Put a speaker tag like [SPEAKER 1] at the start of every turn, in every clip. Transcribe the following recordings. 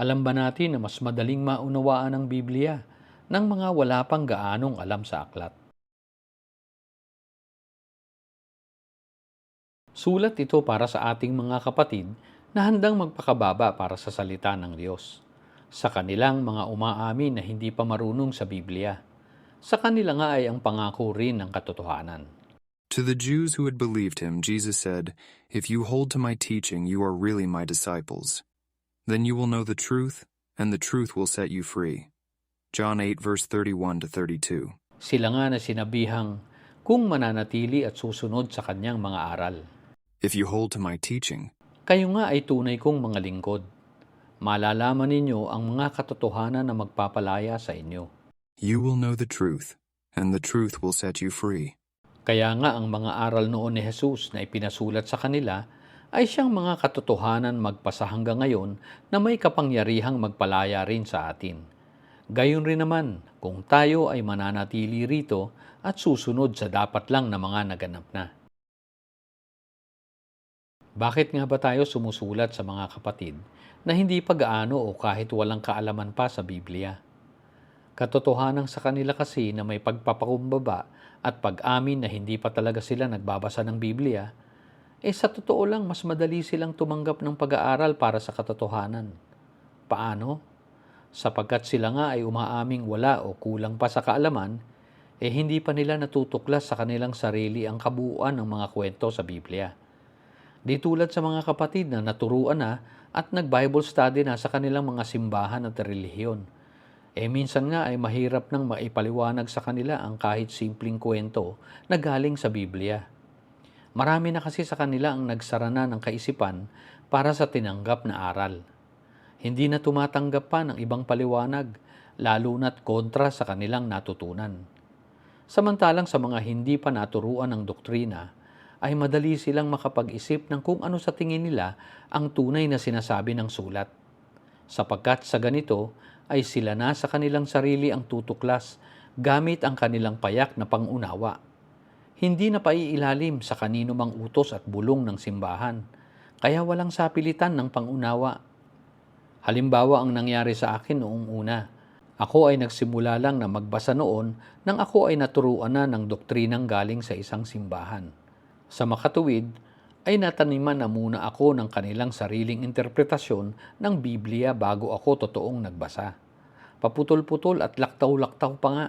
[SPEAKER 1] Alam ba natin na mas madaling maunawaan ang Biblia ng mga wala pang gaanong alam sa aklat? Sulat ito para sa ating mga kapatid na handang magpakababa para sa salita ng Diyos. Sa kanilang mga umaamin na hindi pa marunong sa Biblia. Sa kanila nga ay ang pangako rin ng katotohanan.
[SPEAKER 2] To the Jews who had believed him, Jesus said, If you hold to my teaching, you are really my disciples. Then you will know the truth, and the truth will set you free. John 8, verse 31 to 32.
[SPEAKER 1] Sila nga na sinabihang kung mananatili at susunod sa kanyang mga aral.
[SPEAKER 2] If you hold to my teaching,
[SPEAKER 1] Kayo nga ay tunay kong mga lingkod. Malalaman ninyo ang mga katotohanan na magpapalaya sa inyo.
[SPEAKER 2] you will know the truth, and the truth will set you free.
[SPEAKER 1] Kaya nga ang mga aral noon ni Jesus na ipinasulat sa kanila ay siyang mga katotohanan magpasa hanggang ngayon na may kapangyarihang magpalaya rin sa atin. Gayon rin naman kung tayo ay mananatili rito at susunod sa dapat lang na mga naganap na. Bakit nga ba tayo sumusulat sa mga kapatid na hindi pa gaano o kahit walang kaalaman pa sa Biblia? Katotohanan sa kanila kasi na may pagpapakumbaba at pag-amin na hindi pa talaga sila nagbabasa ng Biblia, eh sa totoo lang mas madali silang tumanggap ng pag-aaral para sa katotohanan. Paano? Sapagkat sila nga ay umaaming wala o kulang pa sa kaalaman, eh hindi pa nila natutuklas sa kanilang sarili ang kabuuan ng mga kwento sa Biblia. Di tulad sa mga kapatid na naturuan na at nag-Bible study na sa kanilang mga simbahan at relihiyon. Eh minsan nga ay mahirap nang maipaliwanag sa kanila ang kahit simpleng kwento na galing sa Biblia. Marami na kasi sa kanila ang nagsara na ng kaisipan para sa tinanggap na aral. Hindi na tumatanggap pa ng ibang paliwanag, lalo na't kontra sa kanilang natutunan. Samantalang sa mga hindi pa naturuan ng doktrina, ay madali silang makapag-isip ng kung ano sa tingin nila ang tunay na sinasabi ng sulat. Sapagkat sa ganito ay sila na sa kanilang sarili ang tutuklas gamit ang kanilang payak na pangunawa. Hindi na paiilalim sa kanino mang utos at bulong ng simbahan, kaya walang sapilitan ng pangunawa. Halimbawa ang nangyari sa akin noong una. Ako ay nagsimula lang na magbasa noon nang ako ay naturuan na ng doktrinang galing sa isang simbahan. Sa makatuwid, ay nataniman na muna ako ng kanilang sariling interpretasyon ng Biblia bago ako totoong nagbasa. Paputol-putol at laktaw-laktaw pa nga.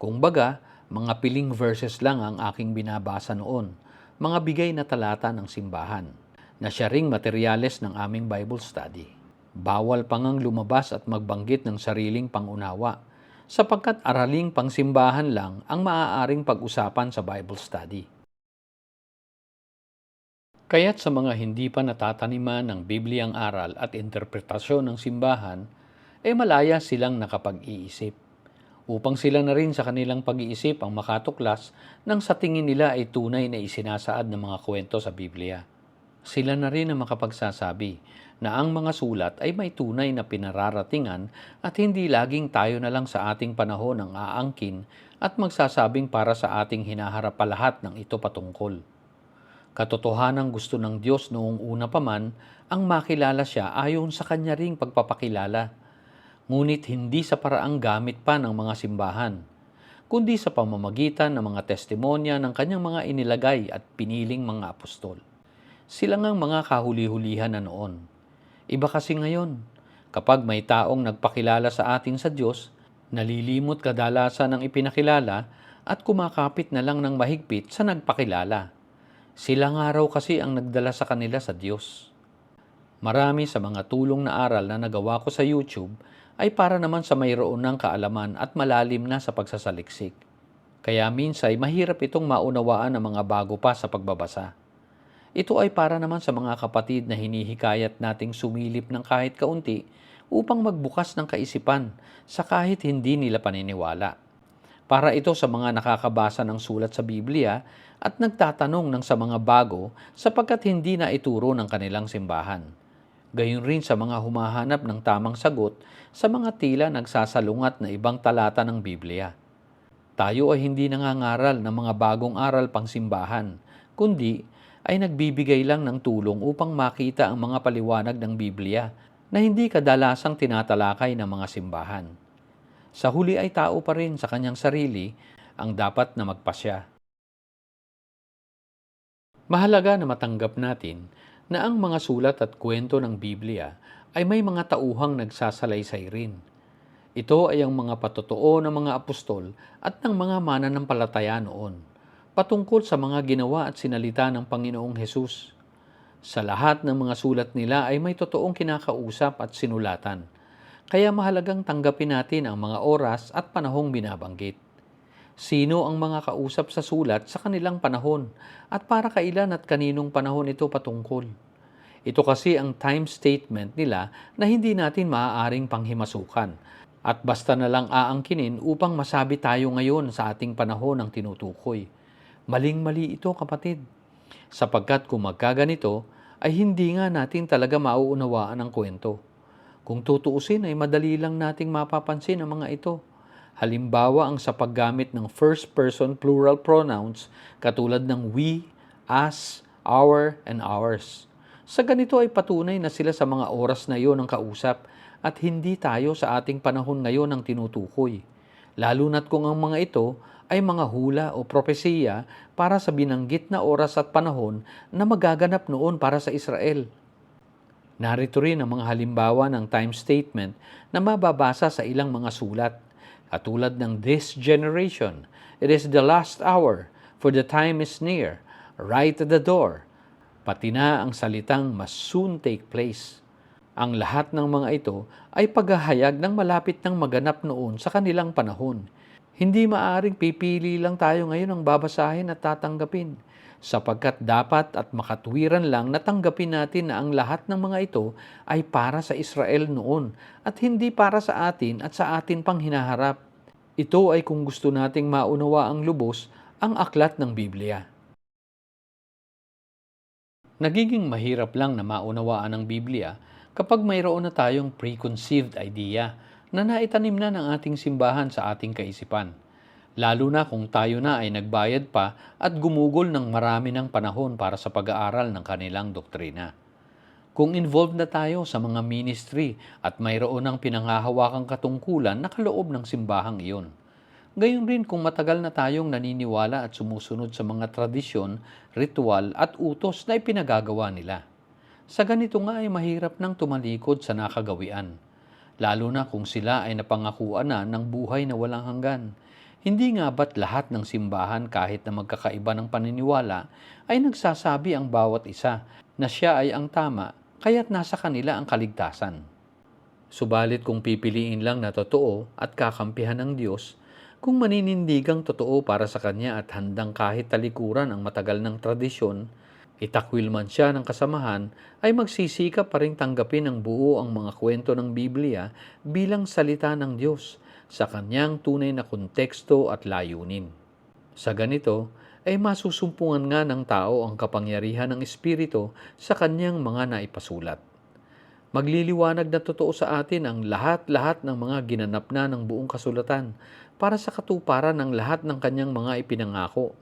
[SPEAKER 1] Kung baga, mga piling verses lang ang aking binabasa noon, mga bigay na talata ng simbahan, na siya ring materyales ng aming Bible study. Bawal pa lumabas at magbanggit ng sariling pangunawa, sapagkat araling pangsimbahan lang ang maaaring pag-usapan sa Bible study. Kaya't sa mga hindi pa natataniman ng Bibliang aral at interpretasyon ng simbahan, eh malaya silang nakapag-iisip. Upang sila na rin sa kanilang pag-iisip ang makatuklas nang sa tingin nila ay tunay na isinasaad ng mga kwento sa Biblia. Sila na rin ang makapagsasabi na ang mga sulat ay may tunay na pinararatingan at hindi laging tayo na lang sa ating panahon ang aangkin at magsasabing para sa ating hinaharap pa lahat ng ito patungkol. Katotohanan gusto ng Diyos noong una pa man ang makilala siya ayon sa kanya ring pagpapakilala. Ngunit hindi sa paraang gamit pa ng mga simbahan, kundi sa pamamagitan ng mga testimonya ng kanyang mga inilagay at piniling mga apostol. Sila ngang mga kahuli-hulihan na noon. Iba kasi ngayon, kapag may taong nagpakilala sa atin sa Diyos, nalilimot kadalasan ng ipinakilala at kumakapit na lang ng mahigpit sa nagpakilala. Sila nga raw kasi ang nagdala sa kanila sa Diyos. Marami sa mga tulong na aral na nagawa ko sa YouTube ay para naman sa mayroon ng kaalaman at malalim na sa pagsasaliksik. Kaya minsay mahirap itong maunawaan ng mga bago pa sa pagbabasa. Ito ay para naman sa mga kapatid na hinihikayat nating sumilip ng kahit kaunti upang magbukas ng kaisipan sa kahit hindi nila paniniwala. Para ito sa mga nakakabasa ng sulat sa Biblia at nagtatanong ng sa mga bago sapagkat hindi na ituro ng kanilang simbahan. Gayon rin sa mga humahanap ng tamang sagot sa mga tila nagsasalungat na ibang talata ng Biblia. Tayo ay hindi nangangaral ng mga bagong aral pang simbahan, kundi ay nagbibigay lang ng tulong upang makita ang mga paliwanag ng Biblia na hindi kadalasang tinatalakay ng mga simbahan. Sa huli ay tao pa rin sa kanyang sarili ang dapat na magpasya. Mahalaga na matanggap natin na ang mga sulat at kwento ng Biblia ay may mga tauhang nagsasalaysay rin. Ito ay ang mga patotoo ng mga apostol at ng mga mananampalataya noon, patungkol sa mga ginawa at sinalita ng Panginoong Hesus. Sa lahat ng mga sulat nila ay may totoong kinakausap at sinulatan, kaya mahalagang tanggapin natin ang mga oras at panahong binabanggit. Sino ang mga kausap sa sulat sa kanilang panahon at para kailan at kaninong panahon ito patungkol? Ito kasi ang time statement nila na hindi natin maaaring panghimasukan at basta na lang aangkinin upang masabi tayo ngayon sa ating panahon ng tinutukoy. Maling-mali ito kapatid. Sapagkat kung magkaganito, ay hindi nga natin talaga mauunawaan ang kwento. Kung tutuusin ay madali lang nating mapapansin ang mga ito. Halimbawa ang sa paggamit ng first person plural pronouns katulad ng we, us, our, and ours. Sa ganito ay patunay na sila sa mga oras na iyon ang kausap at hindi tayo sa ating panahon ngayon ang tinutukoy. Lalo na't kung ang mga ito ay mga hula o propesiya para sa binanggit na oras at panahon na magaganap noon para sa Israel. Narito rin ang mga halimbawa ng time statement na mababasa sa ilang mga sulat, katulad ng This Generation, It is the last hour, for the time is near, right at the door, pati na ang salitang must soon take place. Ang lahat ng mga ito ay paghahayag ng malapit ng maganap noon sa kanilang panahon. Hindi maaring pipili lang tayo ngayon ang babasahin at tatanggapin, sapagkat dapat at makatwiran lang natanggapin natin na ang lahat ng mga ito ay para sa Israel noon at hindi para sa atin at sa atin pang hinaharap. Ito ay kung gusto nating maunawa ang lubos ang aklat ng Biblia. Nagiging mahirap lang na maunawaan ang Biblia kapag mayroon na tayong preconceived idea na naitanim na ng ating simbahan sa ating kaisipan. Lalo na kung tayo na ay nagbayad pa at gumugol ng marami ng panahon para sa pag-aaral ng kanilang doktrina. Kung involved na tayo sa mga ministry at mayroon ng pinangahawakang katungkulan na kaloob ng simbahang iyon. Gayon rin kung matagal na tayong naniniwala at sumusunod sa mga tradisyon, ritual at utos na ipinagagawa nila. Sa ganito nga ay mahirap nang tumalikod sa nakagawian, lalo na kung sila ay napangakuan na ng buhay na walang hanggan. Hindi nga ba't lahat ng simbahan kahit na magkakaiba ng paniniwala ay nagsasabi ang bawat isa na siya ay ang tama kaya't nasa kanila ang kaligtasan. Subalit kung pipiliin lang na totoo at kakampihan ng Diyos, kung maninindigang totoo para sa Kanya at handang kahit talikuran ang matagal ng tradisyon, itakwil man siya ng kasamahan, ay magsisikap pa rin tanggapin ng buo ang mga kwento ng Biblia bilang salita ng Diyos sa kanyang tunay na konteksto at layunin. Sa ganito, ay masusumpungan nga ng tao ang kapangyarihan ng Espiritu sa kanyang mga naipasulat. Magliliwanag na totoo sa atin ang lahat-lahat ng mga ginanap na ng buong kasulatan para sa katuparan ng lahat ng kanyang mga ipinangako,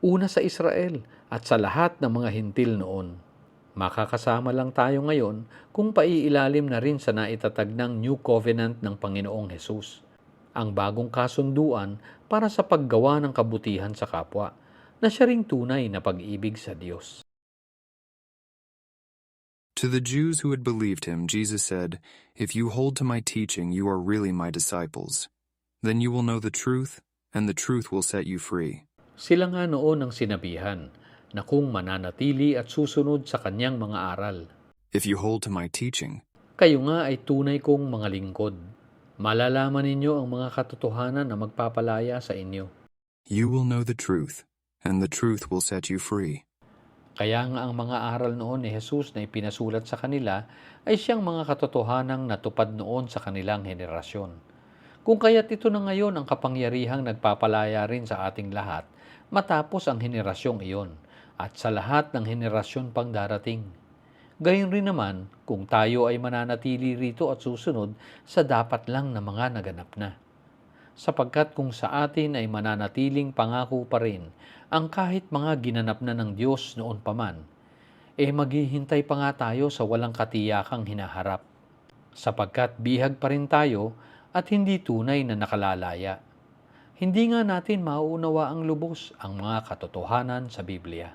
[SPEAKER 1] una sa Israel at sa lahat ng mga hintil noon. Makakasama lang tayo ngayon kung paiilalim na rin sa naitatag ng New Covenant ng Panginoong Hesus, ang bagong kasunduan para sa paggawa ng kabutihan sa kapwa na siya ring tunay na pag-ibig sa Diyos.
[SPEAKER 2] To the Jews who had believed him, Jesus said, If you hold to my teaching, you are really my disciples. Then you will know the truth, and the truth will set you free.
[SPEAKER 1] Sila nga noon ang sinabihan na kung mananatili at susunod sa kanyang mga aral,
[SPEAKER 2] If you hold to my teaching,
[SPEAKER 1] kayo nga ay tunay kong mga lingkod. Malalaman ninyo ang mga katotohanan na magpapalaya sa inyo.
[SPEAKER 2] you will know the truth, and the truth will set you free.
[SPEAKER 1] Kaya nga ang mga aral noon ni Jesus na ipinasulat sa kanila ay siyang mga katotohanang natupad noon sa kanilang henerasyon. Kung kaya't ito na ngayon ang kapangyarihang nagpapalaya rin sa ating lahat matapos ang henerasyong iyon at sa lahat ng henerasyon pang darating. Gayon rin naman kung tayo ay mananatili rito at susunod sa dapat lang na mga naganap na. Sapagkat kung sa atin ay mananatiling pangako pa rin ang kahit mga ginanap na ng Diyos noon pa man, eh maghihintay pa nga tayo sa walang katiyakang hinaharap. sapagkat bihag pa rin tayo at hindi tunay na nakalalaya. Hindi nga natin mauunawa ang lubos ang mga katotohanan sa Biblia.